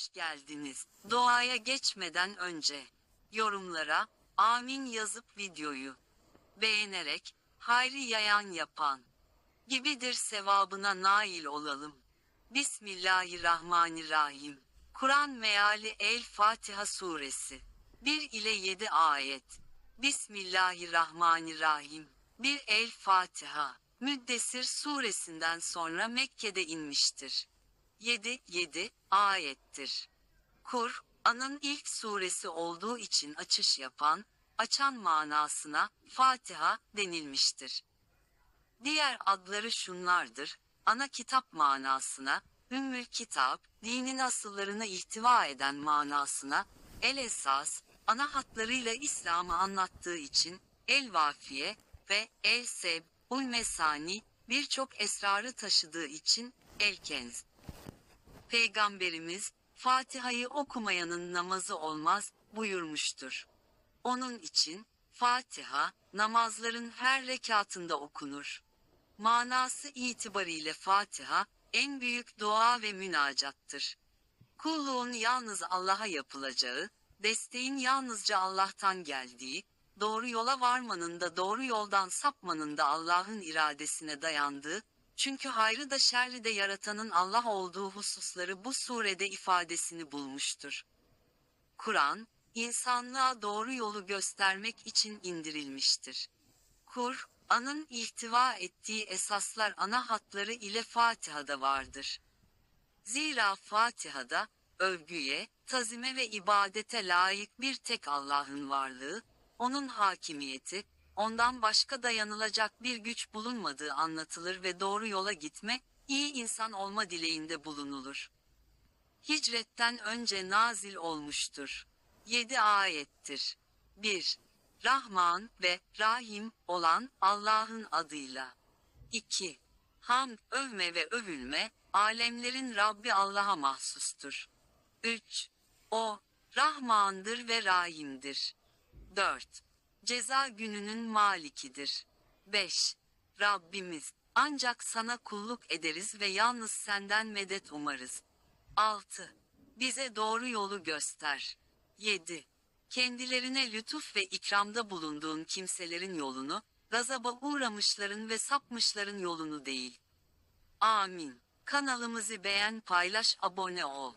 hoş geldiniz. Doğaya geçmeden önce yorumlara amin yazıp videoyu beğenerek hayri yayan yapan gibidir sevabına nail olalım. Bismillahirrahmanirrahim. Kur'an meali El Fatiha suresi 1 ile 7 ayet. Bismillahirrahmanirrahim. 1 El Fatiha. Müddessir suresinden sonra Mekke'de inmiştir. 7 7 ayettir. Kur, anın ilk suresi olduğu için açış yapan, açan manasına Fatiha denilmiştir. Diğer adları şunlardır. Ana kitap manasına, Ümmül Kitap, dinin asıllarını ihtiva eden manasına, El Esas, ana hatlarıyla İslam'ı anlattığı için, El Vafiye ve El Seb, Ul Mesani, birçok esrarı taşıdığı için, El Kenz. Peygamberimiz, Fatiha'yı okumayanın namazı olmaz, buyurmuştur. Onun için, Fatiha, namazların her rekatında okunur. Manası itibariyle Fatiha, en büyük dua ve münacattır. Kulluğun yalnız Allah'a yapılacağı, desteğin yalnızca Allah'tan geldiği, doğru yola varmanın da doğru yoldan sapmanın da Allah'ın iradesine dayandığı, çünkü hayrı da şerri de yaratanın Allah olduğu hususları bu surede ifadesini bulmuştur. Kur'an, insanlığa doğru yolu göstermek için indirilmiştir. Kur, anın ihtiva ettiği esaslar ana hatları ile Fatiha'da vardır. Zira Fatiha'da, övgüye, tazime ve ibadete layık bir tek Allah'ın varlığı, onun hakimiyeti, ondan başka dayanılacak bir güç bulunmadığı anlatılır ve doğru yola gitme, iyi insan olma dileğinde bulunulur. Hicretten önce nazil olmuştur. 7 ayettir. 1. Rahman ve Rahim olan Allah'ın adıyla. 2. Hamd, övme ve övülme, alemlerin Rabbi Allah'a mahsustur. 3. O, Rahmandır ve Rahim'dir. 4. Ceza gününün malikidir. 5. Rabbimiz, ancak sana kulluk ederiz ve yalnız senden medet umarız. 6. Bize doğru yolu göster. 7. Kendilerine lütuf ve ikramda bulunduğun kimselerin yolunu, gazaba uğramışların ve sapmışların yolunu değil. Amin. Kanalımızı beğen, paylaş, abone ol.